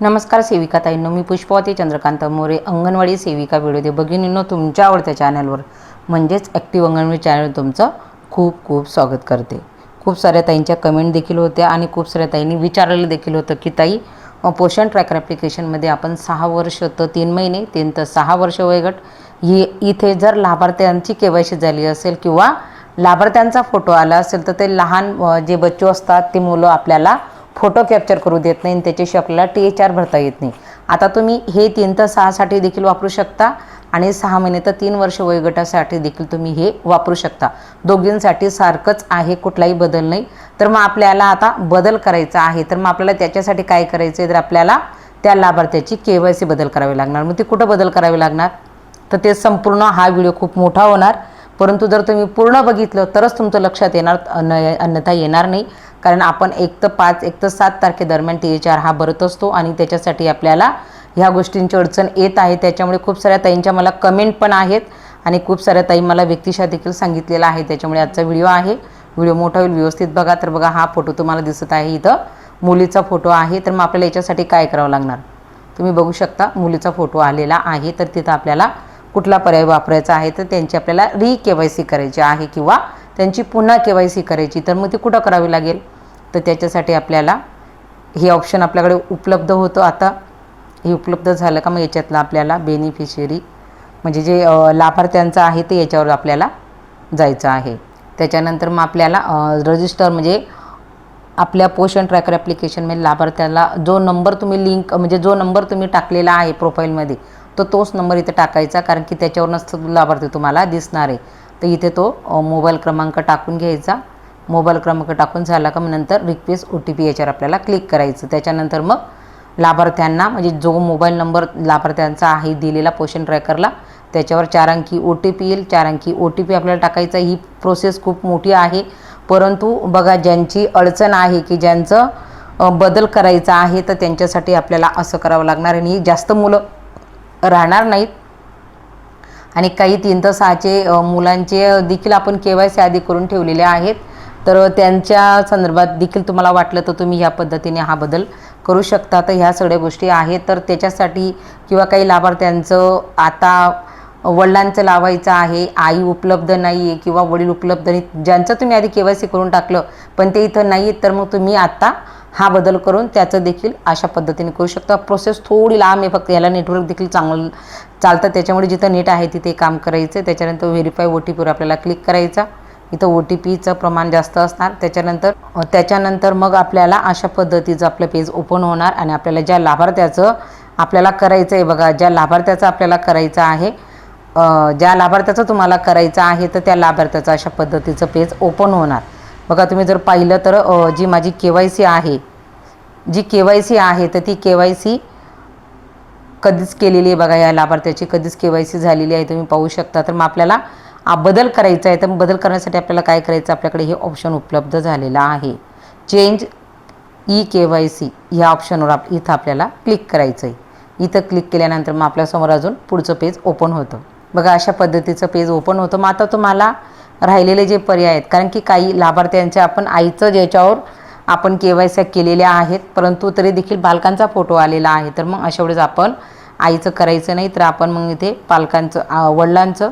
नमस्कार सेविका ताईंनो मी पुष्पवती चंद्रकांत मोरे अंगणवाडी सेविका व्हिडिओ दे भगिनींनो तुमच्या आवडत्या चॅनलवर म्हणजेच ॲक्टिव्ह अंगणवाडी चॅनल तुमचं खूप खूप स्वागत करते. खूप साऱ्या ताईंच्या कमेंट देखील होत्या आणि खूप साऱ्या ताईंनी विचारलेलं देखील होतं की ताई पोषण ट्रॅकर ॲप्लिकेशनमध्ये आपण सहा वर्ष तर तीन महिने तीन तर सहा वर्ष वयोगट ही इथे जर लाभार्थ्यांची के वाय सी झाली असेल किंवा लाभार्थ्यांचा फोटो आला असेल तर ते लहान जे बच्चू असतात ते मुलं आपल्याला फोटो कॅप्चर करू देत नाही आणि त्याच्याशी आपल्याला टी एच आर भरता येत नाही. आता तुम्ही हे तीन तर सहासाठी देखील वापरू शकता आणि सहा महिने तर तीन वर्ष वयोगटासाठी देखील तुम्ही हे वापरू शकता. दोघींसाठी सारखंच आहे कुठलाही बदल नाही. तर मग आपल्याला आता बदल करायचा आहे. तर मग आपल्याला त्याच्यासाठी काय करायचं आहे तर आपल्याला त्या लाभार्थ्याची के वाय सी बदल करावी लागणार. मग ती कुठं बदल करावी लागणार? तर ते संपूर्ण हा व्हिडिओ खूप मोठा होणार. परंतु जर तुम्ही पूर्ण बघितलं तरच तुमचं लक्षात येणार अन्यथा येणार नाही. कारण आपण एक तर पाच एक तर सात तारखेदरम्यान टी एच आर हा भरत असतो आणि त्याच्यासाठी आपल्याला ह्या गोष्टींची अडचण येत आहे. त्याच्यामुळे खूप साऱ्या ताईंच्या मला कमेंट पण आहेत आणि खूप साऱ्या ताई मला व्यक्तिशा देखील सांगितलेला आहे. त्याच्यामुळे आजचा व्हिडिओ आहे. व्हिडिओ मोठा होईल व्यवस्थित बघा. तर बघा हा फोटो तुम्हाला दिसत आहे इथं. मुलीचा फोटो आहे. तर मग आपल्याला याच्यासाठी काय करावं लागणार? तुम्ही बघू शकता मुलीचा फोटो आलेला आहे. तर तिथं आपल्याला कुठला पर्याय वापरायचा आहे? तर त्यांची आपल्याला री के वाय सी करायची आहे किंवा त्यांची पुन्हा के वाय सी करायची. तर मग ती कुठं करावी लागेल? तर त्याच्यासाठी आपल्याला हे ऑप्शन आपल्याकडे उपलब्ध होतं. आता हे उपलब्ध झालं का मग याच्यातलं आपल्याला बेनिफिशियरी म्हणजे जे लाभार्थ्यांचं आहे ते याच्यावर आपल्याला जायचं आहे. त्याच्यानंतर मग आपल्याला रजिस्टर म्हणजे आपल्या पोषण ट्रॅकर ॲप्लिकेशनमध्ये लाभार्थ्याला जो नंबर तुम्ही लिंक म्हणजे जो नंबर तुम्ही टाकलेला आहे प्रोफाईलमध्ये तो तोच नंबर इथे टाकायचा. कारण की त्याच्यावरूनच लाभार्थी तुम्हाला दिसणार आहे. तर इथे तो मोबाईल क्रमांक टाकून घ्यायचा. मोबाईल क्रमांक टाकून झाला का मग नंतर रिक्वेस्ट ओ टी पी याच्यावर आपल्याला क्लिक करायचं. त्याच्यानंतर मग लाभार्थ्यांना म्हणजे जो मोबाईल नंबर लाभार्थ्यांचा आहे दिलेला पोषण ट्रॅकरला त्याच्यावर चार अंकी ओ टी पी येईल. चार अंकी ओ टी पी आपल्याला टाकायचा. ही प्रोसेस खूप मोठी आहे. परंतु बघा ज्यांची अडचण आहे की ज्यांचं बदल करायचा आहे तर त्यांच्यासाठी आपल्याला असं करावं लागणार. आणि ही जास्त मुलं राहणार नाहीत. आणि काही तीन तर सहाचे मुलांचे देखील आपण के वाय सी आधी करून ठेवलेले आहेत. तर त्यांच्या संदर्भात देखील तुम्हाला वाटलं तर तुम्ही ह्या पद्धतीने हा बदल करू शकता. तर ह्या सगळ्या गोष्टी आहेत. तर त्याच्यासाठी किंवा काही लाभार्थ्यांचं आता वडिलांचं लावायचं आहे आई उपलब्ध नाही आहे किंवा वडील उपलब्ध नाही ज्यांचं तुम्ही आधी के वाय सी करून टाकलं पण ते इथं नाही आहेत तर मग तुम्ही आता हा बदल करून त्याचं देखील अशा पद्धतीने करू शकता. प्रोसेस थोडी लांब आहे फक्त याला नेटवर्क देखील चांगलं चालतं. त्याच्यामुळे जिथं नेट आहे तिथे काम करायचं. त्याच्यानंतर व्हेरीफाय ओ टी पीवर आपल्याला क्लिक करायचा. इथं ओ टी पीचं प्रमाण जास्त असणार. त्याच्यानंतर त्याच्यानंतर मग आपल्याला अशा पद्धतीचं आपलं पेज ओपन होणार आणि आपल्याला ज्या लाभार्थ्याचं आपल्याला करायचं आहे बघा ज्या लाभार्थ्याचं आपल्याला करायचं आहे ज्या लाभार्थ्याचं तुम्हाला करायचं आहे तर त्या लाभार्थ्याचं अशा पद्धतीचं पेज ओपन होणार. बघा तुम्ही जर पाहिलं तर जी माझी के वाय सी आहे जी के वाय सी आहे तर ती के वाय सी कधीच केलेली आहे बघा या लाभार्थ्याची कधीच के वाय सी झालेली आहे तुम्ही पाहू शकता. तर मग आपल्याला बदल करायचा आहे तर बदल करण्यासाठी आपल्याला काय करायचं? आपल्याकडे हे ऑप्शन उपलब्ध झालेलं आहे. Change E K Y C ह्या ऑप्शनवर आप इथं आपल्याला क्लिक करायचं आहे इथं क्लिक केल्यानंतर मग आपल्यासमोर अजून पुढचं पेज ओपन होतं. बघा अशा पद्धतीचं पेज ओपन होतं. मग आता तुम्हाला राहिलेले जे पर्याय आहेत. कारण की काही लाभार्थ्यांच्या आपण आईचं ज्याच्यावर आपण के वाय सी केलेल्या आहेत परंतु तरी देखील बालकांचा फोटो आलेला आहे. तर मग अशा वेळेस आपण आईचं करायचं नाही तर आपण मग इथे पालकांचं वडिलांचं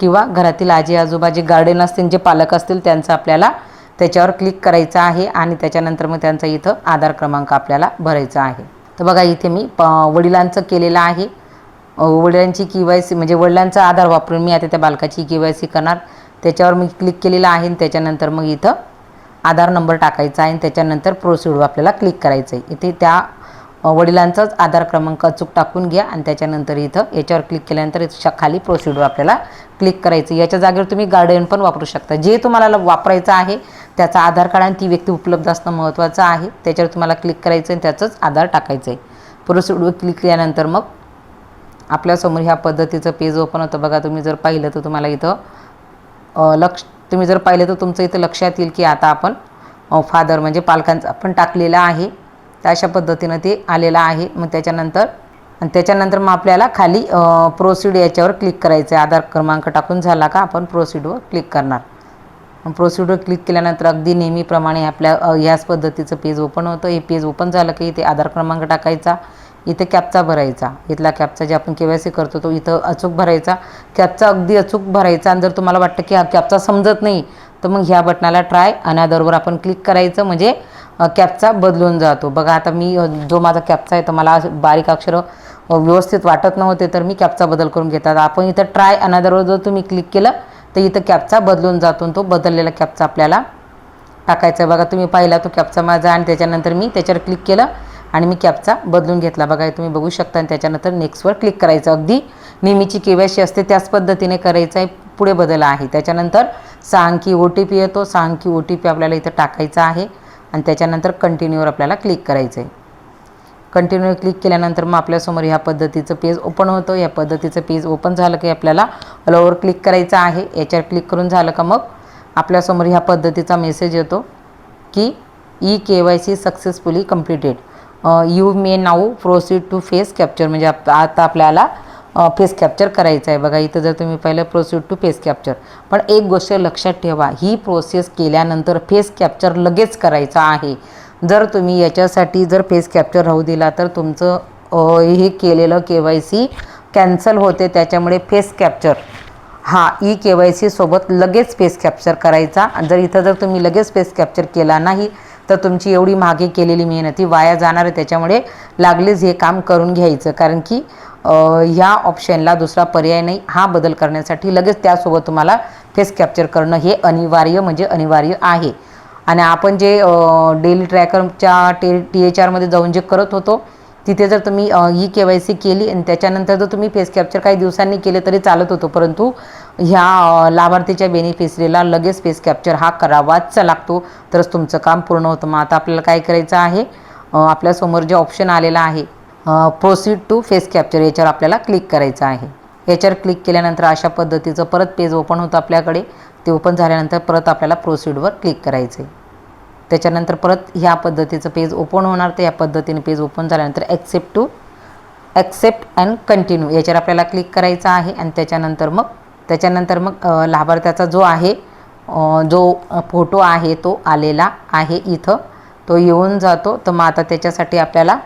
किंवा घरातील आजी आजोबा जे गार्डन असतील जे पालक असतील त्यांचं आपल्याला त्याच्यावर क्लिक करायचं आहे आणि त्याच्यानंतर मग त्यांचा इथं आधार क्रमांक आपल्याला भरायचा आहे. तर बघा इथे मी प वडिलांचं केलेलं आहे. वडिलांची के वाय सी म्हणजे वडिलांचा आधार वापरून मी आता त्या बालकाची के वाय सी करणार. त्याच्यावर मी क्लिक केलेलं आहे आणि त्याच्यानंतर मग इथं आधार नंबर टाकायचा आहे आणि त्याच्यानंतर प्रोसिडवर आपल्याला क्लिक करायचं आहे इथे त्या वडिलांचाच आधार क्रमांक अचूक टाकून घ्या आणि त्याच्यानंतर इथं याच्यावर क्लिक केल्यानंतर इथं खाली प्रोसिडवर आपल्याला क्लिक करायचं याच्या जागेवर तुम्ही गार्डन पण वापरू शकता. जे तुम्हाला वापरायचं आहे त्याचा आधार कार्ड आणि ती व्यक्ती उपलब्ध असणं महत्त्वाचं आहे. त्याच्यावर तुम्हाला क्लिक करायचं आणि त्याचंच आधार टाकायचं आहे. प्रोसिडवर क्लिक केल्यानंतर मग आपल्यासमोर ह्या पद्धतीचं पेज ओपन होतं. बघा तुम्ही जर पाहिलं तर तुम्हाला इथं लक्ष तुम्ही जर पाहिलं तर तुमचं इथं लक्षात येईल की आता आपण फादर म्हणजे पालकांचा पण टाकलेला आहे. तर अशा पद्धतीनं ते आलेलं आहे. मग त्याच्यानंतर आणि त्याच्यानंतर मग आपल्याला खाली प्रोसिड याच्यावर क्लिक करायचं आहे. आधार क्रमांक टाकून झाला का आपण प्रोसिडवर क्लिक करणार. प्रोसिडवर क्लिक केल्यानंतर अगदी नेहमीप्रमाणे आपल्या ह्याच पद्धतीचं पेज ओपन होतं. हे पेज ओपन झालं की इथे आधार क्रमांक टाकायचा. इथे कॅपचा भरायचा. इथला कॅपचा जे आपण के वाय सी करतो तो इथं अचूक भरायचा. कॅपचा अगदी अचूक भरायचा आणि जर तुम्हाला वाटतं की हा कॅपचा समजत नाही तर मग ह्या बटनाला ट्राय अनादरवर आपण क्लिक करायचं म्हणजे कॅपचा बदलून जातो. बघा आता मी जो माझा कॅपचा आहे तर मला असं बारीक अक्षरं व्यवस्थित वाटत नव्हते तर मी कॅपचा बदल करून घेतात आपण इथं ट्राय अनादरवर जर तुम्ही क्लिक केलं तर इथं कॅपचा बदलून जातो आणि तो बदललेला कॅपचा आपल्याला टाकायचा आहे. बघा तुम्ही पाहिला तो कॅपचा माझा आणि त्याच्यानंतर मी त्याच्यावर क्लिक केलं. आणि मी कॅपचा बदलून घेतला. बघा हे तुम्ही बघू शकता आणि त्याच्यानंतर नेक्स्टवर क्लिक करायचं. अगदी नेहमीची के वाय सी असते त्याच पद्धतीने करायचं आहे पुढे बदल आहे. त्याच्यानंतर सहा अंकी ओ टी पी येतो. सहा अंकी ओ टी पी आपल्याला इथं टाकायचा आहे आणि त्याच्यानंतर कंटिन्यूवर आपल्याला क्लिक करायचं आहे कंटिन्यू क्लिक केल्यानंतर मग आपल्यासमोर ह्या पद्धतीचं पेज ओपन होतं. या पद्धतीचं पेज ओपन झालं की आपल्याला ऑलओवर क्लिक करायचं आहे. याच्यावर क्लिक करून झालं का मग आपल्यासमोर ह्या पद्धतीचा मेसेज येतो की E K Y C successfully completed. You may now proceed to face capture म्हणजे आप आता आपल्याला फेस कॅप्चर करायचं आहे. बघा इथं जर तुम्ही पहिलं प्रोसीड टू फेस कॅप्चर पण एक गोष्ट लक्षात ठेवा ही प्रोसेस केल्यानंतर फेस कॅप्चर लगेच करायचं आहे. जर तुम्ही याच्यासाठी जर फेस कॅप्चर राहू दिला तर तुमचं हे केलेलं के वाय सी कॅन्सल होते. त्याच्यामुळे फेस कॅप्चर हा ई के वाय सीसोबत लगेच फेस कॅप्चर करायचा. जर इथं जर तुम्ही लगेच फेस कॅप्चर केला नाही तर तुमची एवढी मागे केलेली मेहनत ही वाया जाणार आहे त्याच्यामुळे लागलीच हे काम करून घ्यायचं. कारण की ह्या ऑप्शनला दुसरा पर्याय नाही हा बदल करण्यासाठी लगेच त्यासोबत तुम्हाला फेस कॅप्चर करणं हे अनिवार्य म्हणजे अनिवार्य आहे. आणि आपण जे डेली ट्रॅकरच्या टे टी एच आरमध्ये जाऊन जे करत होतो तिथे जर तुम्ही ई के वाय सी केली आणि त्याच्यानंतर जर तुम्ही फेस कॅप्चर काही दिवसांनी केले तरी चालत होतो. परंतु ह्या लाभार्थीच्या बेनिफिशरीला लगेच फेस कॅप्चर हा करावाच लागतो. तरच तुमचं काम पूर्ण होतं. मग आता आपल्याला काय करायचं आहे? आपल्यासमोर जे ऑप्शन आलेलं आहे प्रोसीड टू फेस कॅप्चर याच्यावर आपल्याला क्लिक करायचं आहे. याच्यावर क्लिक केल्यानंतर अशा पद्धतीचं परत पेज ओपन होतं आपल्याकडे. ते ओपन झाल्यानंतर परत आपल्याला प्रोसीडवर क्लिक करायचं आहे त्याच्यानंतर परत ह्या पद्धतीचं पेज ओपन होणार. तर या पद्धतीने पेज ओपन झाल्यानंतर accept to accept and continue याच्यावर आपल्याला क्लिक करायचं आहे. आणि त्याच्यानंतर मग त्याच्यानंतर मग लाभार्थ्याचा जो आहे जो फोटो आहे तो आलेला आहे इथं. तो येऊन जातो. तर मग आता त्याच्यासाठी आपल्याला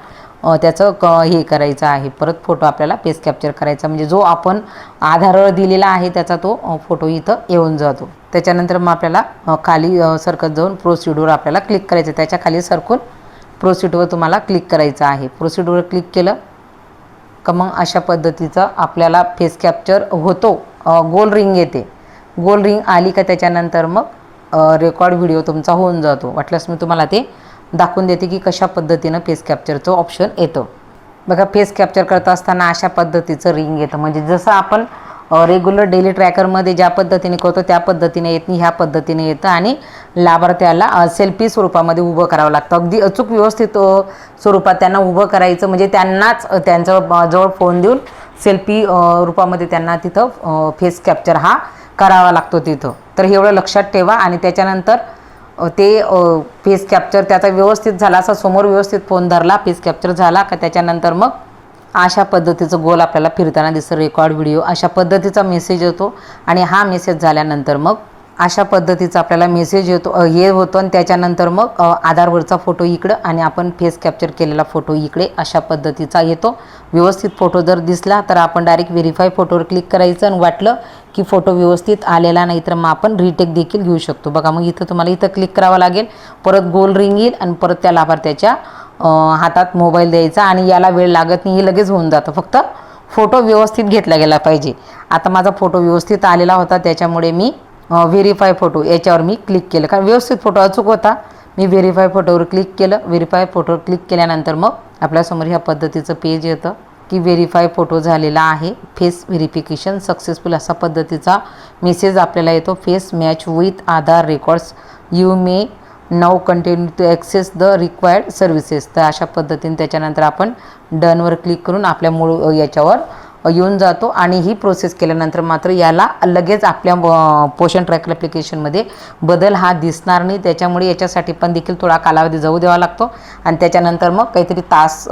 त्याचं क हे करायचं आहे. परत फोटो आपल्याला पेज कॅप्चर करायचा. म्हणजे जो आपण आधारावर दिलेला आहे त्याचा तो फोटो इथं येऊन जातो. त्याच्यानंतर मग आपल्याला खाली सरकत जाऊन प्रोसिड्यूर आपल्याला क्लिक करायचं. त्याच्याखाली सरकून प्रोसिड्यूर तुम्हाला क्लिक करायचं आहे. प्रोसिड्यूर क्लिक केलं का मग अशा पद्धतीचं आपल्याला फेस कॅप्चर होतो. गोल रिंग येते. गोल रिंग आली का त्याच्यानंतर मग रेकॉर्ड व्हिडिओ तुमचा होऊन जातो. वाटल्यास मी तुम्हाला ते दाखवून देते की कशा पद्धतीनं फेस कॅप्चरचं ऑप्शन येतं. बघा फेस कॅप्चर करत असताना अशा पद्धतीचं रिंग येतं. म्हणजे जसं आपण रेग्युलर डेली ट्रॅकरमध्ये ज्या पद्धतीने करतो त्या पद्धतीने येत नाही ह्या पद्धतीने येतं आणि लाभार्थ्याला सेल्फी स्वरूपामध्ये उभं करावं लागतं. अगदी अचूक व्यवस्थित स्वरूपात त्यांना उभं करायचं म्हणजे त्यांनाच त्यांचं जवळ फोन देऊन सेल्फी रूपामध्ये त्यांना तिथं फेस कॅप्चर हा करावा लागतो तिथं. तर हे एवढं लक्षात ठेवा आणि त्याच्यानंतर ते फेस कॅप्चर त्याचा व्यवस्थित झाला असा समोर व्यवस्थित फोन धरला फेस कॅप्चर झाला का त्याच्यानंतर मग अशा पद्धतीचं गोल आपल्याला फिरताना दिसतं रेकॉर्ड व्हिडिओ अशा पद्धतीचा मेसेज येतो आणि हा मेसेज झाल्यानंतर मग अशा पद्धतीचा आपल्याला मेसेज येतो हे होतो आणि त्याच्यानंतर मग आधारवरचा फोटो इकडं आणि आपण फेस कॅप्चर केलेला फोटो इकडे अशा पद्धतीचा येतो. व्यवस्थित फोटो जर दिसला तर आपण डायरेक्ट व्हेरीफाय फोटोवर क्लिक करायचं आणि वाटलं की फोटो व्यवस्थित आलेला नाही तर मग आपण रिटेक देखील घेऊ शकतो. बघा मग इथं तुम्हाला इथं क्लिक करावं लागेल. परत गोल रिंग येईल आणि परत त्या लाभार्थ्याच्या हातात मोबाईल द्यायचा आणि याला वेळ लागत नाही हे लगेच होऊन जातं. फक्त फोटो व्यवस्थित घेतला गेला पाहिजे. आता माझा फोटो व्यवस्थित आलेला होता त्याच्यामुळे मी व्हेरीफाय फोटो याच्यावर मी क्लिक केलं. कारण व्यवस्थित फोटो अचूक होता. मी व्हेरीफाय फोटोवर क्लिक केलं. व्हेरीफाय फोटोवर क्लिक केल्यानंतर मग आपल्यासमोर ह्या पद्धतीचं पेज येतं की व्हेरीफाय फोटो झालेला आहे. फेस व्हेरिफिकेशन सक्सेसफुल असा पद्धतीचा मेसेज आपल्याला येतो. Face match with Aadhaar records you may now continue to access the required services तर अशा पद्धतीने त्याच्यानंतर आपण डनवर क्लिक करून आपल्या मूळ याच्यावर येऊन जातो आणि ही प्रोसेस केल्यानंतर मात्र याला लगेच आपल्या पोषण ट्रॅकर ॲप्लिकेशनमध्ये बदल हा दिसणार नाही. त्याच्यामुळे याच्यासाठी पण देखील थोडा कालावधी जाऊ द्यावा लागतो. आणि त्याच्यानंतर मग काहीतरी तास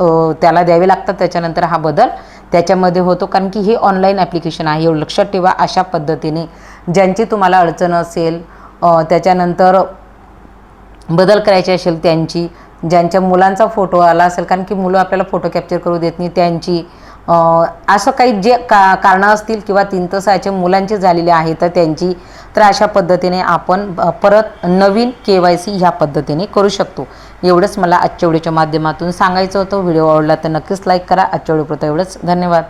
त्याला द्यावे लागतात. त्याच्यानंतर हा बदल त्याच्यामध्ये होतो. कारण की हे ऑनलाईन ॲप्लिकेशन आहे. एवढं लक्षात ठेवा अशा पद्धतीने. ज्यांची तुम्हाला अडचण असेल त्याच्यानंतर बदल करायचे असेल त्यांची ज्यांच्या मुलांचा फोटो आला असेल. कारण की मुलं आपल्याला फोटो कॅप्चर करू देत नाही. त्यांची असं काही जे का कारणं असतील किंवा तीन तसाचे मुलांचे झालेले आहे तर त्यांची तर अशा पद्धतीने आपण परत नवीन के वाय सी ह्या पद्धतीने करू शकतो. एवढंच मला आजच्या व्हिडिओच्या माध्यमातून सांगायचं होतं. व्हिडिओ आवडला तर नक्कीच लाईक करा. आजच्या व्हिडिओपुरतं एवढंच. धन्यवाद.